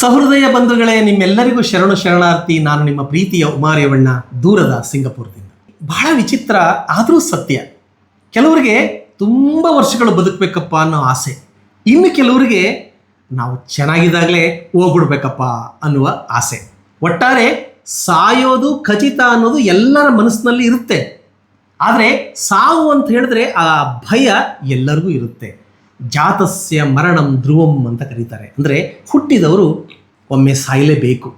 ಸಹೃದಯ ಬಂಧುಗಳೇ, ನಿಮ್ಮೆಲ್ಲರಿಗೂ ಶರಣು ಶರಣಾರ್ಥಿ, ನಾನು ನಿಮ್ಮ ಪ್ರೀತಿಯ ಉಮಾರೇವಣ್ಣ ದೂರದ ಸಿಂಗಪುರದಿಂದ. ಬಹಳ ವಿಚಿತ್ರ, ಆದರೂ ಸತ್ಯ. ಕೆಲವರಿಗೆ ತುಂಬ ವರ್ಷಗಳು ಬದುಕಬೇಕಪ್ಪ ಅನ್ನೋ ಆಸೆ. ಇನ್ನು ಕೆಲವರಿಗೆ, ನಾವು ಚೆನ್ನಾಗಿದ್ದಾಗಲೇ ಹೋಗ್ಬಿಡ್ಬೇಕಪ್ಪ ಅನ್ನುವ ಆಸೆ. ಒಟ್ಟಾರೆ, ಸಾಯೋದು ಖಚಿತ ಅನ್ನೋದು ಎಲ್ಲರ ಮನಸ್ಸಿನಲ್ಲಿ ಇರುತ್ತೆ. ಆದರೆ, ಸಾವು ಅಂತ ಹೇಳಿದ್ರೆ ಆ ಭಯ ಎಲ್ಲರಿಗೂ ಇರುತ್ತೆ. ಜಾತಸ್ಯ ಮರಣಂ ಧ್ರುವಂ ಅಂತ ಕರೀತಾರೆ. ಅಂದರೆ ಹುಟ್ಟಿದವರು ಒಮ್ಮೆ ಸಾಯಲೇಬೇಕು.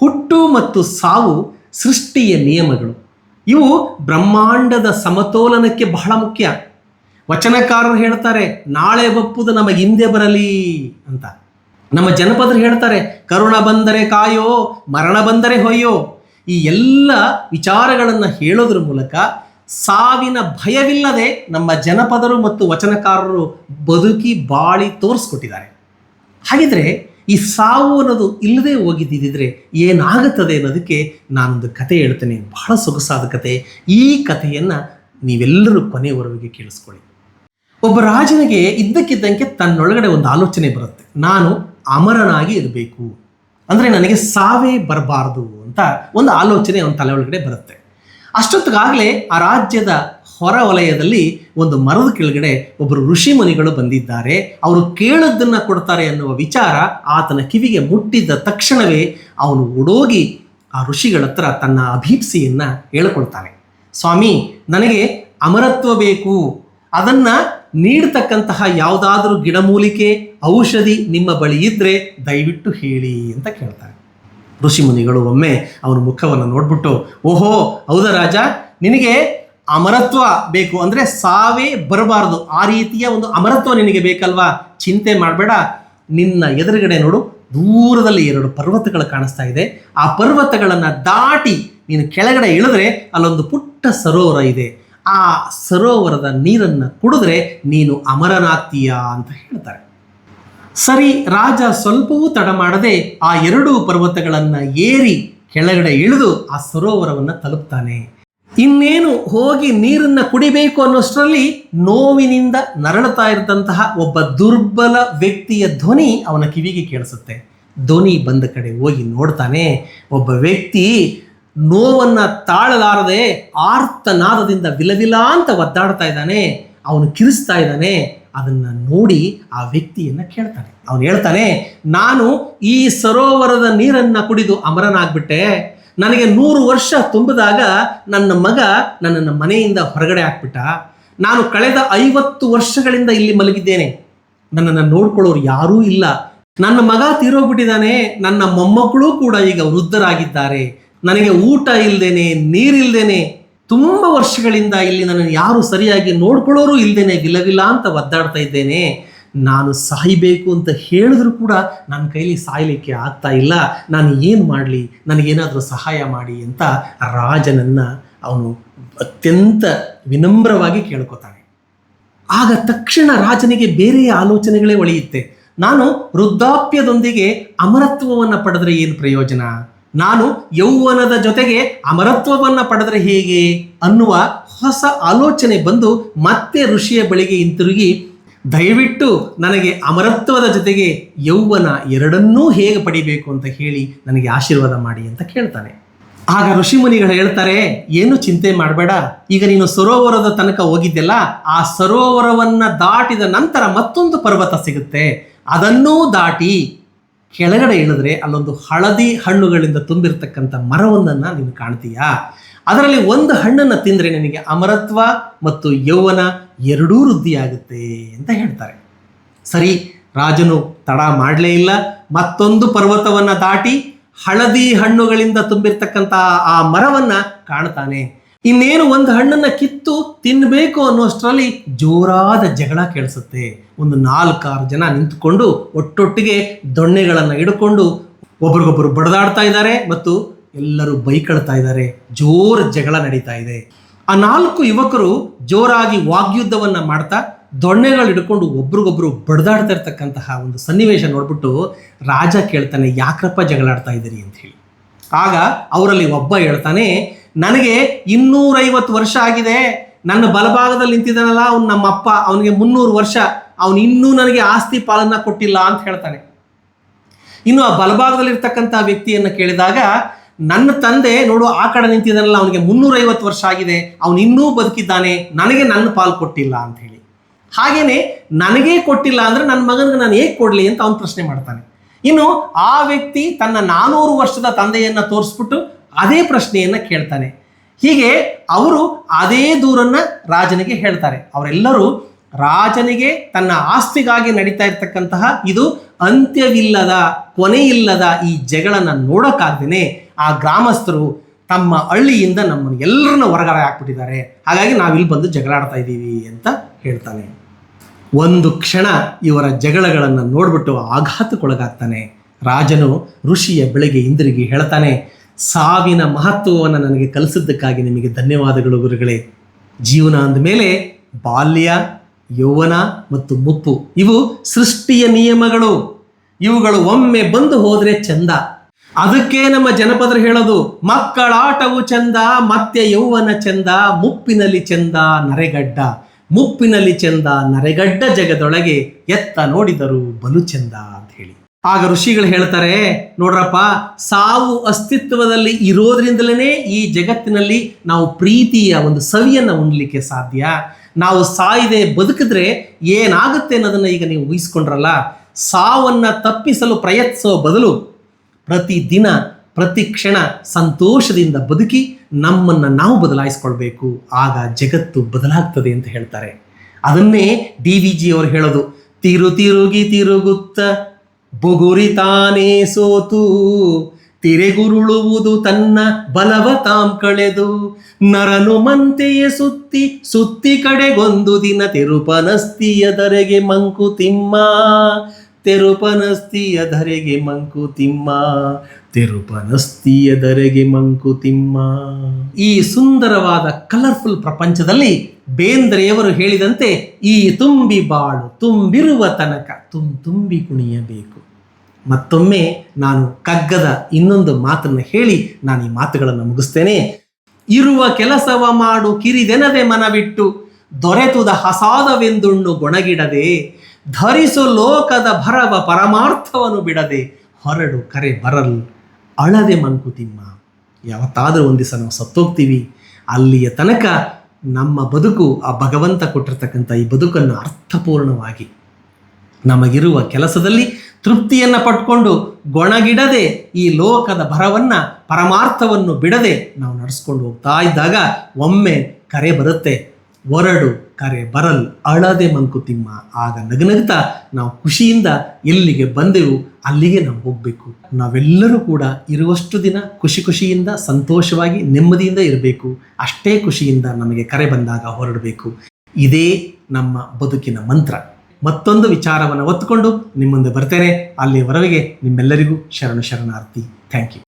ಹುಟ್ಟು ಮತ್ತು ಸಾವು ಸೃಷ್ಟಿಯ ನಿಯಮಗಳು. ಇವು ಬ್ರಹ್ಮಾಂಡದ ಸಮತೋಲನಕ್ಕೆ ಬಹಳ ಮುಖ್ಯ. ವಚನಕಾರರು ಹೇಳ್ತಾರೆ, ನಾಳೆ ಬಪ್ಪುದು ನಮಗೆ ಹಿಂದೆ ಬರಲಿ ಅಂತ. ನಮ್ಮ ಜನಪದರು ಹೇಳ್ತಾರೆ, ಕರುಣ ಬಂದರೆ ಕಾಯೋ, ಮರಣ ಬಂದರೆ ಹೊಯ್ಯೋ. ಈ ಎಲ್ಲ ವಿಚಾರಗಳನ್ನು ಹೇಳೋದ್ರ ಮೂಲಕ ಸಾವಿನ ಭಯವಿಲ್ಲದೆ ನಮ್ಮ ಜನಪದರು ಮತ್ತು ವಚನಕಾರರು ಬದುಕಿ ಬಾಳಿ ತೋರಿಸ್ಕೊಟ್ಟಿದ್ದಾರೆ. ಹಾಗಿದ್ರೆ ಈ ಸಾವು ಅನ್ನೋದು ಇಲ್ಲದೆ ಹೋಗಿದ್ದಿದ್ರೆ ಏನಾಗುತ್ತದೆ ಅನ್ನೋದಕ್ಕೆ ನಾನೊಂದು ಕತೆ ಹೇಳ್ತೇನೆ. ಬಹಳ ಸೊಗಸಾದ ಕತೆ. ಈ ಕಥೆಯನ್ನು ನೀವೆಲ್ಲರೂ ಕೊನೆಯವರೆಗೆ ಕೇಳಿಸ್ಕೊಳ್ಳಿ. ಒಬ್ಬ ರಾಜನಿಗೆ ಇದ್ದಕ್ಕಿದ್ದಂಗೆ ತನ್ನೊಳಗಡೆ ಒಂದು ಆಲೋಚನೆ ಬರುತ್ತೆ. ನಾನು ಅಮರನಾಗಿ ಇರಬೇಕು. ಅಂದರೆ ನನಗೆ ಸಾವೇ ಬರಬಾರ್ದು ಅಂತ ಒಂದು ಆಲೋಚನೆ ಅವನ ತಲೆ ಒಳಗಡೆ ಬರುತ್ತೆ. ಅಷ್ಟೊತ್ತಿಗಾಗಲೇ ಆ ರಾಜ್ಯದ ಹೊರ ವಲಯದಲ್ಲಿ ಒಂದು ಮರದ ಕೆಳಗಡೆ ಒಬ್ಬರು ಋಷಿ ಮುನಿಗಳು ಬಂದಿದ್ದಾರೆ. ಅವರು ಕೇಳದ್ದನ್ನು ಕೊಡ್ತಾರೆ ಅನ್ನುವ ವಿಚಾರ ಆತನ ಕಿವಿಗೆ ಮುಟ್ಟಿದ್ದ ತಕ್ಷಣವೇ ಅವನು ಓಡೋಗಿ ಆ ಋಷಿಗಳ ಹತ್ರ ತನ್ನ ಅಭೀಪ್ಸಿಯನ್ನು ಹೇಳ್ಕೊಳ್ತಾನೆ. ಸ್ವಾಮಿ, ನನಗೆ ಅಮರತ್ವ ಬೇಕು. ಅದನ್ನ ನೀಡ್ತಕ್ಕಂತಹ ಯಾವುದಾದ್ರೂ ಗಿಡಮೂಲಿಕೆ, ಔಷಧಿ ನಿಮ್ಮ ಬಳಿ ಇದ್ದರೆ ದಯವಿಟ್ಟು ಹೇಳಿ ಅಂತ ಕೇಳ್ತಾನೆ ಋಷಿಮುನಿಗಳು ಒಮ್ಮೆ ಅವನ ಮುಖವನ್ನು ನೋಡ್ಬಿಟ್ಟು, ಓಹೋ, ಹೌದಾ ರಾಜ? ನಿನಗೆ ಅಮರತ್ವ ಬೇಕು ಅಂದರೆ ಸಾವೇ ಬರಬಾರದು. ಆ ರೀತಿಯ ಒಂದು ಅಮರತ್ವ ನಿನಗೆ ಬೇಕಲ್ವಾ? ಚಿಂತೆ ಮಾಡಬೇಡ. ನಿನ್ನ ಎದುರುಗಡೆ ನೋಡು, ದೂರದಲ್ಲಿ ಎರಡು ಪರ್ವತಗಳು ಕಾಣಿಸ್ತಾ ಇದೆ. ಆ ಪರ್ವತಗಳನ್ನು ದಾಟಿ ನೀನು ಕೆಳಗಡೆ ಇಳಿದ್ರೆ ಅಲ್ಲೊಂದು ಪುಟ್ಟ ಸರೋವರ ಇದೆ. ಆ ಸರೋವರದ ನೀರನ್ನು ಕುಡಿದ್ರೆ ನೀನು ಅಮರನಾಗ್ತೀಯ ಅಂತ ಹೇಳ್ತಾರೆ. ಸರಿ, ರಾಜ ಸ್ವಲ್ಪವೂ ತಡ ಮಾಡದೆ ಆ ಎರಡೂ ಪರ್ವತಗಳನ್ನು ಏರಿ ಕೆಳಗಡೆ ಇಳಿದು ಆ ಸರೋವರವನ್ನು ತಲುಪ್ತಾನೆ. ಇನ್ನೇನು ಹೋಗಿ ನೀರನ್ನ ಕುಡಿಬೇಕು ಅನ್ನೋಷ್ಟರಲ್ಲಿ ನೋವಿನಿಂದ ನರಳತಾ ಇರತಂತಹ ಒಬ್ಬ ದುರ್ಬಲ ವ್ಯಕ್ತಿಯ ಧ್ವನಿ ಅವನ ಕಿವಿಗೆ ಕೇಳಿಸುತ್ತೆ. ಧ್ವನಿ ಬಂದ ಕಡೆ ಹೋಗಿ ನೋಡ್ತಾನೆ, ಒಬ್ಬ ವ್ಯಕ್ತಿ ನೋವನ್ನ ತಾಳಲಾರದೆ ಆರ್ತನಾದದಿಂದ ವಿಲವಿಲ ಅಂತ ಒದ್ದಾಡ್ತಾ ಇದ್ದಾನೆ. ಅವನು ಕಿರಿಸ್ತಾ ಇದ್ದಾನೆ, ಅದನ್ನ ನೋಡಿ ಆ ವ್ಯಕ್ತಿಯನ್ನ ಕೇಳ್ತಾನೆ. ಅವನು ಹೇಳ್ತಾನೆ, ನಾನು ಈ ಸರೋವರದ ನೀರನ್ನ ಕುಡಿದು ಅಮರನಾಗ್ಬಿಟ್ಟೆ. ನನಗೆ ನೂರು ವರ್ಷ ತುಂಬಿದಾಗ ನನ್ನ ಮಗ ನನ್ನನ್ನು ಮನೆಯಿಂದ ಹೊರಗಡೆ ಹಾಕ್ಬಿಟ್ಟ. ನಾನು ಕಳೆದ ಐವತ್ತು ವರ್ಷಗಳಿಂದ ಇಲ್ಲಿ ಮಲಗಿದ್ದೇನೆ. ನನ್ನನ್ನು ನೋಡ್ಕೊಳ್ಳೋರು ಯಾರೂ ಇಲ್ಲ. ನನ್ನ ಮಗ ತೀರೋಗ್ಬಿಟ್ಟಿದ್ದಾನೆ. ನನ್ನ ಮೊಮ್ಮಕ್ಕಳು ಕೂಡ ಈಗ ವೃದ್ಧರಾಗಿದ್ದಾರೆ. ನನಗೆ ಊಟ ಇಲ್ದೇನೆ, ನೀರಿಲ್ದೇನೆ. ತುಂಬ ವರ್ಷಗಳಿಂದ ಇಲ್ಲಿ ನನ್ನನ್ನು ಯಾರು ಸರಿಯಾಗಿ ನೋಡ್ಕೊಳ್ಳೋರು ಇಲ್ಲದೇನೆ ವಿಲವಿಲ ಅಂತ ಒದ್ದಾಡ್ತಾ ಇದ್ದೇನೆ. ನಾನು ಸಾಯಬೇಕು ಅಂತ ಹೇಳಿದ್ರು ಕೂಡ ನನ್ನ ಕೈಲಿ ಸಾಯಲಿಕ್ಕೆ ಆಗ್ತಾ ಇಲ್ಲ. ನಾನು ಏನು ಮಾಡಲಿ? ನನಗೇನಾದರೂ ಸಹಾಯ ಮಾಡಿ ಅಂತ ರಾಜನನ್ನು ಅವನು ಅತ್ಯಂತ ವಿನಮ್ರವಾಗಿ ಕೇಳ್ಕೊತಾನೆ. ಆಗ ತಕ್ಷಣ ರಾಜನಿಗೆ ಬೇರೆ ಆಲೋಚನೆಗಳೇ ಒಳೆಯುತ್ತೆ. ನಾನು ವೃದ್ಧಾಪ್ಯದೊಂದಿಗೆ ಅಮರತ್ವವನ್ನು ಪಡೆದ್ರೆ ಏನು ಪ್ರಯೋಜನ? ನಾನು ಯೌವನದ ಜೊತೆಗೆ ಅಮರತ್ವವನ್ನು ಪಡೆದರೆ ಹೇಗೆ ಅನ್ನುವ ಹೊಸ ಆಲೋಚನೆ ಬಂದು ಮತ್ತೆ ಋಷಿಯ ಬಳಿಗೆ ಹಿಂತಿರುಗಿ, ದಯವಿಟ್ಟು ನನಗೆ ಅಮರತ್ವದ ಜೊತೆಗೆ ಯೌವನ ಎರಡನ್ನೂ ಹೇಗೆ ಪಡಿಬೇಕು ಅಂತ ಹೇಳಿ ನನಗೆ ಆಶೀರ್ವಾದ ಮಾಡಿ ಅಂತ ಕೇಳ್ತಾನೆ. ಆಗ ಋಷಿಮುನಿಗಳು ಹೇಳ್ತಾರೆ, ಏನು ಚಿಂತೆ ಮಾಡಬೇಡ, ಈಗ ನೀನು ಸರೋವರದ ತನಕ ಹೋಗಿದ್ದೆಲ್ಲ, ಆ ಸರೋವರವನ್ನ ದಾಟಿದ ನಂತರ ಮತ್ತೊಂದು ಪರ್ವತ ಸಿಗುತ್ತೆ. ಅದನ್ನೂ ದಾಟಿ ಕೆಳಗಡೆ ಇಳಿದ್ರೆ ಅಲ್ಲೊಂದು ಹಳದಿ ಹಣ್ಣುಗಳಿಂದ ತುಂಬಿರ್ತಕ್ಕಂಥ ಮರವೊಂದನ್ನು ನೀನು ಕಾಣ್ತೀಯಾ? ಅದರಲ್ಲಿ ಒಂದು ಹಣ್ಣನ್ನು ತಿಂದರೆ ನಿನಗೆ ಅಮರತ್ವ ಮತ್ತು ಯೌವನ ಎರಡೂ ವೃದ್ಧಿಯಾಗುತ್ತೆ ಅಂತ ಹೇಳ್ತಾರೆ. ಸರಿ, ರಾಜನು ತಡ ಮಾಡಲೇ ಇಲ್ಲ. ಮತ್ತೊಂದು ಪರ್ವತವನ್ನು ದಾಟಿ ಹಳದಿ ಹಣ್ಣುಗಳಿಂದ ತುಂಬಿರ್ತಕ್ಕಂಥ ಆ ಮರವನ್ನು ಕಾಣ್ತಾನೆ. ಇನ್ನೇನು ಒಂದು ಹಣ್ಣನ್ನು ಕಿತ್ತು ತಿನ್ನಬೇಕು ಅನ್ನೋಷ್ಟರಲ್ಲಿ ಜೋರಾದ ಜಗಳ ಕೇಳಿಸುತ್ತೆ. ಒಂದು ನಾಲ್ಕಾರು ಜನ ನಿಂತುಕೊಂಡು ಒಟ್ಟೊಟ್ಟಿಗೆ ದೊಣ್ಣೆಗಳನ್ನು ಹಿಡ್ಕೊಂಡು ಒಬ್ರಿಗೊಬ್ಬರು ಬಡದಾಡ್ತಾ ಇದ್ದಾರೆ ಮತ್ತು ಎಲ್ಲರೂ ಬೈಕಳ್ತಾ ಇದ್ದಾರೆ. ಜೋರ ಜಗಳ ನಡೀತಾ ಇದೆ. ಆ ನಾಲ್ಕು ಯುವಕರು ಜೋರಾಗಿ ವಾಗ್ಯುದ್ಧವನ್ನು ಮಾಡ್ತಾ ದೊಣ್ಣೆಗಳು ಹಿಡ್ಕೊಂಡು ಒಬ್ರಿಗೊಬ್ರು ಬಡದಾಡ್ತಾ ಇರ್ತಕ್ಕಂತಹ ಒಂದು ಸನ್ನಿವೇಶ ನೋಡ್ಬಿಟ್ಟು ರಾಜ ಕೇಳ್ತಾನೆ, ಯಾಕ್ರಪ್ಪ ಜಗಳಾಡ್ತಾ ಇದ್ದೀರಿ? ಅಂತ ಹೇಳಿ. ಆಗ ಅವರಲ್ಲಿ ಒಬ್ಬ ಹೇಳ್ತಾನೆ ನನಗೆ ಇನ್ನೂರೈವತ್ತು ವರ್ಷ ಆಗಿದೆ. ನನ್ನ ಬಲಭಾಗದಲ್ಲಿ ನಿಂತಿದ್ದಾನಲ್ಲ ಅವ್ನು ನಮ್ಮಪ್ಪ. ಅವನಿಗೆ ಮುನ್ನೂರು ವರ್ಷ. ಅವನು ಇನ್ನೂ ನನಗೆ ಆಸ್ತಿ ಪಾಲನ್ನ ಕೊಟ್ಟಿಲ್ಲ ಅಂತ ಹೇಳ್ತಾನೆ. ಇನ್ನು ಆ ಬಲಭಾಗದಲ್ಲಿರ್ತಕ್ಕಂಥ ವ್ಯಕ್ತಿಯನ್ನು ಕೇಳಿದಾಗ, ನನ್ನ ತಂದೆ ನೋಡು, ಆ ಕಡೆ ನಿಂತಿದ್ದಾನಲ್ಲ, ಅವನಿಗೆ ಮುನ್ನೂರೈವತ್ತು ವರ್ಷ ಆಗಿದೆ. ಅವನು ಇನ್ನೂ ಬದುಕಿದ್ದಾನೆ. ನನಗೆ ನನ್ನ ಪಾಲು ಕೊಟ್ಟಿಲ್ಲ ಅಂತ ಹೇಳಿ. ಹಾಗೇನೆ ನನಗೇ ಕೊಟ್ಟಿಲ್ಲ ಅಂದ್ರೆ ನನ್ನ ಮಗನಿಗೆ ನಾನು ಹೇಗೆ ಕೊಡಲಿ ಅಂತ ಅವನು ಪ್ರಶ್ನೆ ಮಾಡ್ತಾನೆ. ಇನ್ನು ಆ ವ್ಯಕ್ತಿ ತನ್ನ ನಾನೂರು ವರ್ಷದ ತಂದೆಯನ್ನ ತೋರಿಸ್ಬಿಟ್ಟು ಅದೇ ಪ್ರಶ್ನೆಯನ್ನ ಕೇಳ್ತಾನೆ. ಹೀಗೆ ಅವರು ಅದೇ ದೂರನ್ನ ರಾಜನಿಗೆ ಹೇಳ್ತಾರೆ. ಅವರೆಲ್ಲರೂ ರಾಜನಿಗೆ ತನ್ನ ಆಸ್ತಿಗಾಗಿ ನಡೀತಾ ಇರ್ತಕ್ಕಂತಹ ಇದು ಅಂತ್ಯವಿಲ್ಲದ, ಕೊನೆಯಿಲ್ಲದ ಈ ಜಗಳನ್ನ ನೋಡೋಕ್ಕಾಗ್ದೇ ಆ ಗ್ರಾಮಸ್ಥರು ತಮ್ಮ ಹಳ್ಳಿಯಿಂದ ನಮ್ಮನ್ನು ಎಲ್ಲರನ್ನ ಹೊರಗಡೆ ಹಾಕ್ಬಿಟ್ಟಿದ್ದಾರೆ. ಹಾಗಾಗಿ ನಾವಿಲ್ಲಿ ಬಂದು ಜಗಳಾಡ್ತಾ ಇದ್ದೀವಿ ಅಂತ ಹೇಳ್ತಾನೆ. ಒಂದು ಕ್ಷಣ ಇವರ ಜಗಳಗಳನ್ನು ನೋಡ್ಬಿಟ್ಟು ಆಘಾತಕ್ಕೊಳಗಾಗ್ತಾನೆ. ರಾಜನು ಋಷಿಯ ಬೆಳಗ್ಗೆ ಹಿಂದಿರುಗಿ ಹೇಳ್ತಾನೆ ಸಾವಿನ ಮಹತ್ವವನ್ನು ನನಗೆ ಕಲಿಸಿದ್ದಕ್ಕಾಗಿ ನಿಮಗೆ ಧನ್ಯವಾದಗಳು ಗುರುಗಳೇ. ಜೀವನ ಅಂದಮೇಲೆ ಬಾಲ್ಯ, ಯೌವನ ಮತ್ತು ಮುಪ್ಪು. ಇವು ಸೃಷ್ಟಿಯ ನಿಯಮಗಳು. ಇವುಗಳು ಒಮ್ಮೆ ಬಂದು ಹೋದರೆ ಚಂದ. ಅದಕ್ಕೆ ನಮ್ಮ ಜನಪದರು ಹೇಳೋದು ಮಕ್ಕಳಾಟವು ಚಂದ, ಮತ್ತೆ ಯೌವನ ಚಂದ, ಮುಪ್ಪಿನಲ್ಲಿ ಚಂದ, ನರೆಗಡ್ಡ. ಮುಪ್ಪಿನಲ್ಲಿ ಚಂದ, ನರೆಗಡ್ಡ ಜಗದೊಳಗೆ ಎತ್ತ ನೋಡಿದರು ಬಲು ಚಂದ. ಆಗ ಋಷಿಗಳು ಹೇಳ್ತಾರೆ, ನೋಡ್ರಪ್ಪ, ಸಾವು ಅಸ್ತಿತ್ವದಲ್ಲಿ ಇರೋದ್ರಿಂದಲೇ ಈ ಜಗತ್ತಿನಲ್ಲಿ ನಾವು ಪ್ರೀತಿಯ ಒಂದು ಸವಿಯನ್ನು ಉಣ್ಲಿಕ್ಕೆ ಸಾಧ್ಯ. ನಾವು ಸಾಯದೆ ಬದುಕಿದ್ರೆ ಏನಾಗುತ್ತೆ ಅನ್ನೋದನ್ನ ಈಗ ನೀವು ಊಹಿಸ್ಕೊಂಡ್ರಲ್ಲ. ಸಾವನ್ನ ತಪ್ಪಿಸಲು ಪ್ರಯತ್ನಿಸೋ ಬದಲು ಪ್ರತಿ ದಿನ ಪ್ರತಿ ಕ್ಷಣ ಸಂತೋಷದಿಂದ ಬದುಕಿ ನಮ್ಮನ್ನು ನಾವು ಬದಲಾಯಿಸ್ಕೊಳ್ಬೇಕು. ಆಗ ಜಗತ್ತು ಬದಲಾಗ್ತದೆ ಅಂತ ಹೇಳ್ತಾರೆ. ಅದನ್ನೇ ಡಿ ವಿ ಜಿ ಅವರು ಹೇಳೋದು ತಿರು ತಿರುಗಿ ತಿರುಗುತ್ತ ಬುಗುರಿ ತಾನೇ ಸೋತು. ತಿರೆಗುರುಳುವುದು ತನ್ನ ಬಲವ ತಾಂ ಕಳೆದು. ನರನು ಮಂತೆಯ ಸುತ್ತಿ ಸುತ್ತಿ ಕಡೆಗೊಂದು ದಿನ ತಿರುಪನಸ್ತಿಯ ಧರೆಗೆ ಮಂಕುತಿಮ್ಮ. ತಿರುಪನಸ್ತಿಯ ಧರೆಗೆ ಮಂಕುತಿಮ್ಮ. ತೆರುಪನಸ್ತಿಯ ಧರೆಗೆ ಮಂಕುತಿಮ್ಮ ಈ ಸುಂದರವಾದ ಕಲರ್ಫುಲ್ ಪ್ರಪಂಚದಲ್ಲಿ ಬೇಂದ್ರೆಯವರು ಹೇಳಿದಂತೆ ಈ ತುಂಬಿ ಬಾಳು ತುಂಬಿರುವ ತನಕ ತುಂ ತುಂಬಿ ಕುಣಿಯಬೇಕು. ಮತ್ತೊಮ್ಮೆ ನಾನು ಕಗ್ಗದ ಇನ್ನೊಂದು ಮಾತನ್ನು ಹೇಳಿ ನಾನು ಈ ಮಾತುಗಳನ್ನು ಮುಗಿಸ್ತೇನೆ. ಇರುವ ಕೆಲಸವ ಮಾಡು ಕಿರಿದೆನದೆ ಮನವಿಟ್ಟು ದೊರೆತುದ ಹಸಾದವೆಂದುಣ್ಣು ಗೊಣಗಿಡದೆ ಧರಿಸು ಲೋಕದ ಭರವ ಪರಮಾರ್ಥವನ್ನು ಬಿಡದೆ ಹೊರಡು ಕರೆ ಬರಲ್ ಅಳದೆ ಮಂಕುತಿಮ್ಮ ಯಾವತ್ತಾದರೂ ಒಂದು ದಿವಸ ನಾವು ಸತ್ತೋಗ್ತೀವಿ. ಅಲ್ಲಿಯ ತನಕ ನಮ್ಮ ಬದುಕು ಆ ಭಗವಂತ ಕೊಟ್ಟಿರ್ತಕ್ಕಂಥ ಈ ಬದುಕನ್ನು ಅರ್ಥಪೂರ್ಣವಾಗಿ ನಮಗಿರುವ ಕೆಲಸದಲ್ಲಿ ತೃಪ್ತಿಯನ್ನು ಪಟ್ಕೊಂಡು ಗೊಣಗಿಡದೆ ಈ ಲೋಕದ ಭರವನ್ನ, ಪರಮಾರ್ಥವನ್ನು ಬಿಡದೆ ನಾವು ನಡೆಸ್ಕೊಂಡು ಹೋಗ್ತಾ ಇದ್ದಾಗ ಒಮ್ಮೆ ಕರೆ ಬರುತ್ತೆ. ಹೊರಡು ಕರೆ, ಬರಲ್, ಅಳದೆ ಮಂಕುತಿಮ್ಮ ಆಗ ನಗನಗ್ತಾ ನಾವು ಖುಷಿಯಿಂದ ಎಲ್ಲಿಗೆ ಬಂದೆವು ಅಲ್ಲಿಗೆ ನಾವು ಹೋಗಬೇಕು. ನಾವೆಲ್ಲರೂ ಕೂಡ ಇರುವಷ್ಟು ದಿನ ಖುಷಿ ಖುಷಿಯಿಂದ, ಸಂತೋಷವಾಗಿ, ನೆಮ್ಮದಿಯಿಂದ ಇರಬೇಕು. ಅಷ್ಟೇ ಖುಷಿಯಿಂದ ನಮಗೆ ಕರೆ ಬಂದಾಗ ಹೊರಡಬೇಕು. ಇದೇ ನಮ್ಮ ಬದುಕಿನ ಮಂತ್ರ. ಮತ್ತೊಂದು ವಿಚಾರವನ್ನು ಒತ್ತುಕೊಂಡು ನಿಮ್ಮ ಮುಂದೆ ಬರ್ತೇನೆ. ಅಲ್ಲಿಯವರೆಗೆ ನಿಮ್ಮೆಲ್ಲರಿಗೂ ಶರಣು ಶರಣಾರ್ಥಿ. Thank you